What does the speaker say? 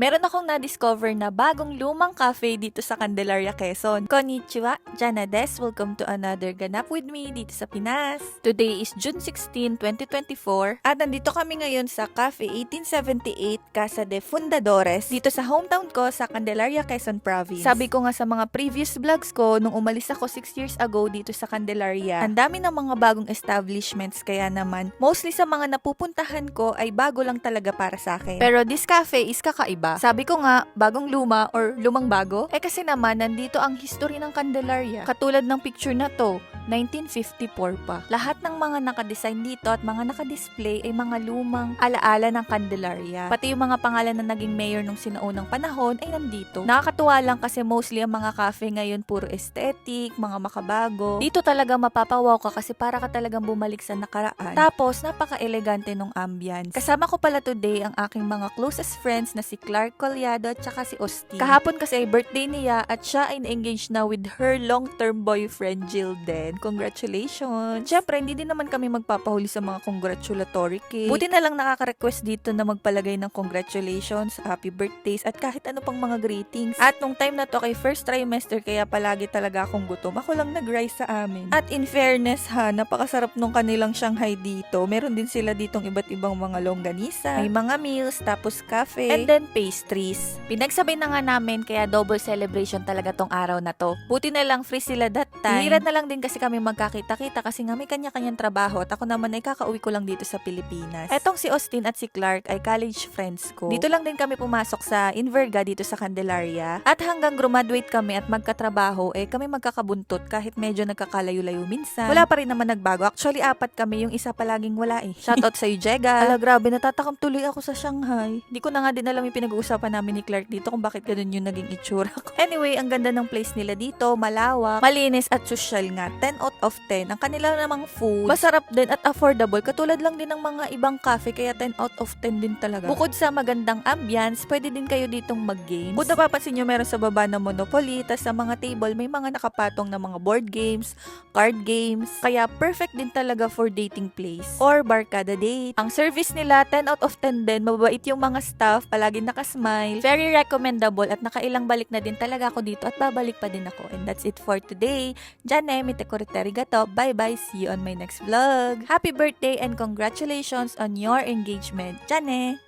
Meron akong na-discover na bagong lumang cafe dito sa Candelaria, Quezon. Konnichiwa, Jana Des. Welcome to another Ganap with me dito sa Pinas. Today is June 16, 2024 at nandito kami ngayon sa Cafe 1878 Casa de Fundadores dito sa hometown ko sa Candelaria, Quezon Province. Sabi ko nga sa mga previous vlogs ko nung umalis ako 6 years ago dito sa Candelaria, ang dami ng mga bagong establishments kaya naman mostly sa mga napupuntahan ko ay bago lang talaga para sa akin. Pero this cafe is kakaiba. Sabi ko nga, bagong luma or lumang bago? Eh kasi naman, nandito ang history ng Candelaria. Katulad ng picture na to, 1954 pa. Lahat ng mga nakadesign dito at mga nakadisplay ay mga lumang alaala ng Candelaria. Pati yung mga pangalan na naging mayor nung sinaunang panahon ay nandito. Nakakatuwa lang kasi mostly ang mga cafe ngayon puro aesthetic, mga makabago. Dito talaga mapapawaw ka kasi para ka talagang bumalik sa nakaraan. Tapos, napaka-elegante nung ambience. Kasama ko pala today ang aking mga closest friends na si Clark Collado at saka si Austin. Kahapon kasi ay birthday niya at siya ay engaged na with her long-term boyfriend Jilden. Congratulations! Siyempre, hindi din naman kami magpapahuli sa mga congratulatory cake. Buti na lang nakaka-request dito na magpalagay ng congratulations, happy birthdays, at kahit ano pang mga greetings. At nung time na to kay first trimester, kaya palagi talaga akong gutom. Ako lang nag-rise sa amin. At in fairness ha, napakasarap nung kanilang Shanghai dito. Meron din sila ditong iba't ibang mga longganisa, may mga meals, tapos cafe, and then pastries. Pinagsabay na nga namin, kaya double celebration talaga tong araw na to. Buti na lang free sila that time. Hihirad na lang din kasi kami magkakita-kita kasi nga may kanya-kanyang trabaho at ako naman ay kakauwi ko lang dito sa Pilipinas. Etong si Austin at si Clark ay college friends ko. Dito lang din kami pumasok sa Inverga dito sa Candelaria. At hanggang graduate kami at magkatrabaho, eh kami magkakabuntot kahit medyo nagkakalayo-layo minsan. Wala pa rin naman nagbago. Actually, apat kami. Yung isa palaging wala eh. Shoutout sa'yo, Jega. Ala, grabe. Natatakam tuloy ako sa Shanghai. Hindi ko na nga din alam yung pinag-uusapan namin ni Clark dito kung bakit ganun yung naging itsura ko. Anyway, ang ganda ng place nila dito. Malawak, malinis at social nga. 10 out of 10. Ang kanila namang food, masarap din at affordable. Katulad lang din ng mga ibang cafe, kaya 10 out of 10 din talaga. Bukod sa magandang ambience, pwede din kayo ditong mag-games. Kung napapansin nyo, meron sa baba na Monopoly, tas sa mga table, may mga nakapatong na mga board games, card games. Kaya perfect din talaga for dating place or barkada date. Ang service nila, 10 out of 10 din. Mababait yung mga staff, palagi nakasmile. Very recommendable at nakailang balik na din talaga ako dito at babalik pa din ako. And that's it for today. Jane, mite arigato. Bye-bye. See you on my next vlog. Happy birthday and congratulations on your engagement. Jane!